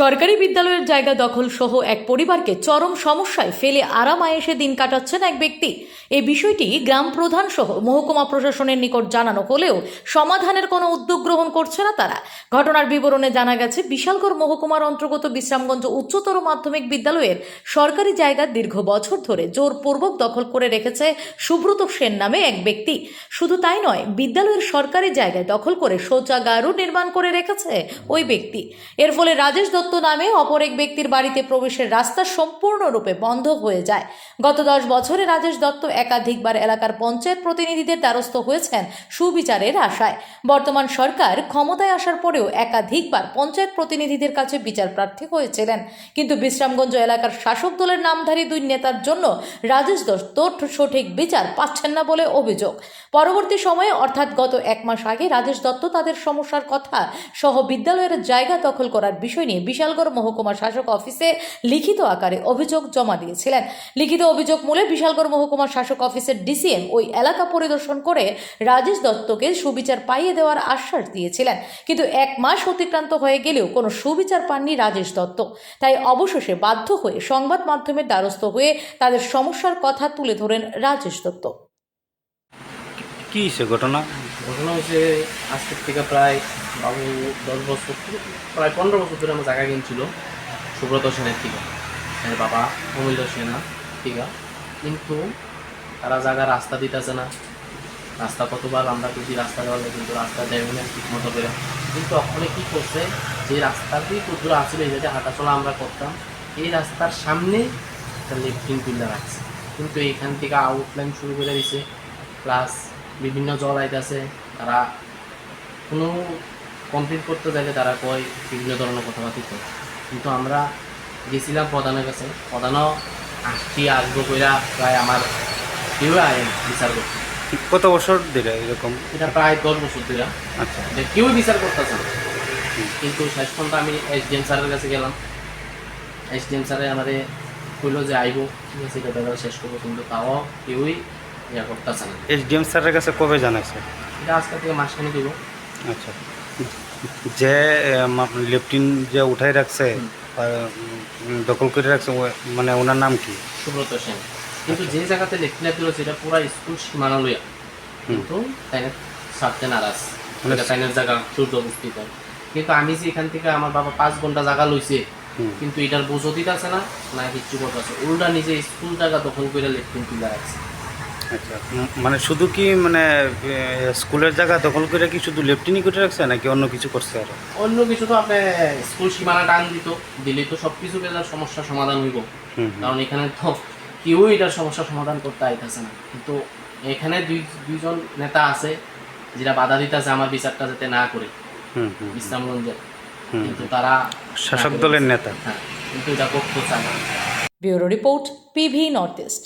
সরকারি বিদ্যালয়ের জায়গা দখল সহ এক পরিবারকে চরম সমস্যায় ফেলে আরাম আয়েসে দিন কাটাচ্ছেন এক ব্যক্তি। এই বিষয়টি গ্রাম প্রধান সহ মহকুমা প্রশাসনের নিকট জানানো হলেও সমাধানের কোনো উদ্যোগ গ্রহণ করছে না তারা। ঘটনার বিবরণে জানা গেছে, বিশালগড় মহকুমার অন্তর্গত বিশ্রামগঞ্জ উচ্চতর মাধ্যমিক বিদ্যালয়ের সরকারি জায়গা দীর্ঘ বছর ধরে জোরপূর্বক দখল করে রেখেছে সুব্রত সেন নামে এক ব্যক্তি। শুধু তাই নয়, বিদ্যালয়ের সরকারি জায়গায় দখল করে শৌচাগারও নির্মাণ করে রেখেছে ওই ব্যক্তি। এর ফলে রাজেশ দত্ত নামে অপর এক ব্যক্তির বাড়িতে প্রবেশের রাস্তা সম্পূর্ণরূপে বন্ধ হয়ে যায়। গত দশ বছরে রাজেশ দত্ত একাধিকবার এলাকার পঞ্চায়েত প্রতিনিধিদের দ্বারস্থ হয়েছেন সুবিচারের আশায়। বর্তমান সরকার ক্ষমতায় আসার পরেও একাধিকবার পঞ্চায়েত প্রতিনিধিদের কাছে বিচার প্রার্থী হয়েছিলেন। কিন্তু বিশ্রামগঞ্জ এলাকার শাসক দলের নামধারী দুই নেতার জন্য রাজেশ দত্ত সঠিক বিচার পাচ্ছেন না বলে অভিযোগ। পরবর্তী সময়ে, অর্থাৎ গত এক মাস আগে, রাজেশ দত্ত তাদের সমস্যার কথা সহ বিদ্যালয়ের জায়গা দখল করার বিষয় নিয়ে বিশালগড় মহকুমা শাসক অফিসে লিখিত আকারে অভিযোগ জমা দিয়েছিলেন। লিখিত অভিযোগ মূলে বিশালগড় মহকুমা শাসক অফিসের ডিসিএম ওই এলাকা পরিদর্শন করে রাজেশ দত্তকে সুবিচার পাইয়ে দেওয়ার আশ্বাস দিয়েছিলেন। কিন্তু এক মাস অতিক্রান্ত হয়ে গেলেও কোনো সুবিচার পাননি রাজেশ দত্ত। তাই অবশেষে বাধ্য হয়ে সংবাদ মাধ্যমের দ্বারস্থ হয়ে তাদের সমস্যার কথা তুলে ধরেন রাজেশ দত্ত। কি সে ঘটনা? ঘটনা হচ্ছে আজকের থেকে প্রায় বাবু দশ বছর, প্রায় পনেরো বছর ধরে আমার জায়গা কিনছিল সুব্রত সেনের থেকে এর বাবা অমূল্য সেনা টিকা কিন্তু তারা জায়গা রাস্তা দিতেছে না। রাস্তা কতবার আমরা যদি রাস্তা দেওয়া কিন্তু রাস্তা দেয় না ঠিক মতো করে। কিন্তু ওখানে কী করছে, যে রাস্তার দিয়ে কত আসলে জায়গায় হাঁটাচলা আমরা করতাম, এই রাস্তার সামনে একটা লেফটিং তুলে রাখছে। কিন্তু এখান থেকে আউটলাইন শুরু করে দিছে প্লাস বিভিন্ন জল আইতাছে তারা কোনো কমপ্লিট করতে চাইলে তারা কয় বিভিন্ন ধরনের কথাবার্তা কয়। কিন্তু আমরা গেছিলাম প্রধানের কাছে প্রধানও আসছি আসব কইরা প্রায় আমার কেউ আয় বিচার করতে। কত বছর ধরে এরকম? এটা প্রায় দশ বছর ধরে। আচ্ছা। যে কেউই বিচার করতেছে না। কিন্তু শেষ পর্যন্ত আমি এসডিএম স্যারের কাছে গেলাম। এসডিএম স্যারে আমাদের কইলো যে আইবো ঠিক আছে এটা শেষ করব কিন্তু তাও কেউই ইয়া করতেছে না। এসডিএম স্যারের কাছে কবে জানাইছে? এটা আজকে থেকে মাসখানে দিব আচ্ছা। যে লেফটিন যে উঠাই রাখছে দখল করে রাখছে মানে ওনার নাম কি? সুব্রত সেন। কিন্তু যে জায়গাতে লেখলে দিল সেটা পুরো স্কুল সীমানা লইয়া। কিন্তু তাই সারতে নারাজ। এটা তাইনের জায়গা সূর্য অবস্থিত। কিন্তু আমি যে এখান থেকে আমার বাবা পাঁচ ঘণ্টা জায়গা লইছে কিন্তু এটার বোঝো দিতেছে না না কিচ্ছু করতেছে উল্টা নিজে স্কুল জায়গা দখল করে লেফটিন তুলে রাখছে। আচ্ছা মানে শুধু কি মানে স্কুলের জায়গা দখল করে কি শুধু লেফটিনি করে রাখছে নাকি অন্য কিছু করছে আর? অন্য কিছু তো আপনি স্কুল সীমানা টান দিত দিলে তো সব কিছু সমস্যার সমাধান হইব। কারণ এখানে তো কেউ এটার সমস্যার সমাধান করতে আইতেছে না। কিন্তু এখানে দুই দুইজন নেতা আছে যেটা বাধা দিতেছে আমার বিচারটা যাতে না করে হুম হুম ইসলামগঞ্জের। হুম। কিন্তু তারা শাসক দলের নেতা। হ্যাঁ কিন্তু এটা করতে চায় না। Bureau report PV north east.